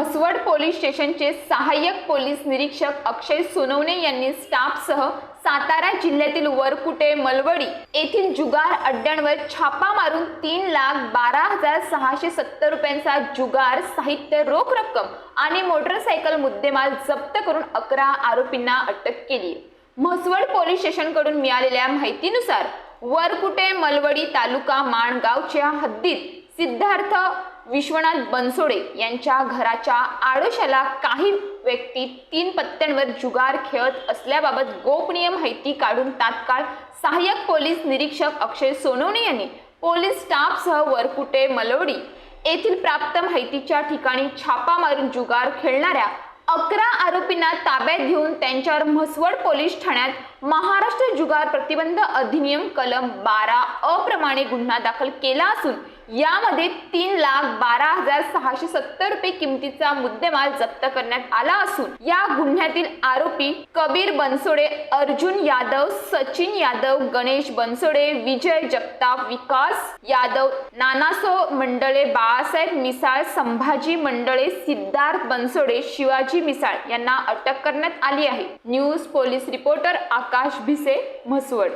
Mhaswad police स्टेशनचे सहाय्यक police निरीक्षक अक्षय सोनवणे यांनी स्टाफसह सातारा जिल्ह्यातील वरकुटे मलवडी येथील जुगार अड्ड्यांवर छापा मारून तीन लाख बारा हजार सहाशे सत्तर रुपयांचा जुगार साहित्य रोख रक्कम आणि मोटरसायकल मुद्देमाल जप्त करून अकरा आरोपींना अटक केली. म्हसवड पोलीस स्टेशनकडून मिळालेल्या माहितीनुसार वरकुटे मलवडी तालुका माणगावच्या हद्दीत सिद्धार्थ विश्वनाथ बनसोडे यांच्या घराच्या आडोशाला काही व्यक्ती तीन पत्त्यांवर जुगार खेळत असल्याबाबत गोपनीय माहिती काढून तात्काळ सहाय्यक पोलीस निरीक्षक अक्षय सोनवणे यांनी पोलीस स्टाफसह वरकुटे मलोडी येथील प्राप्त माहितीच्या ठिकाणी छापा मारून जुगार खेळणाऱ्या अकरा आरोपींना ताब्यात घेऊन त्यांच्यावर म्हसवड पोलीस ठाण्यात महाराष्ट्र जुगार प्रतिबंध अधिनियम कलम बारा अप्रमाणे गुन्हा दाखल केला असून यामध्ये तीन लाख बारा हजार सहाशे सत्तर रुपये किमतीचा मुद्देमाल जप्त करण्यात आला असून या गुन्ह्यातील आरोपी कबीर बनसोडे अर्जुन यादव सचिन यादव गणेश बनसोडे विजय जगताप विकास यादव नानासो मंडळे बाळासाहेब मिसाळ संभाजी मंडळे सिद्धार्थ बनसोडे शिवाजी मिसाळ यांना अटक करण्यात आली आहे. News police reporter Akash Bhise Mhaswad.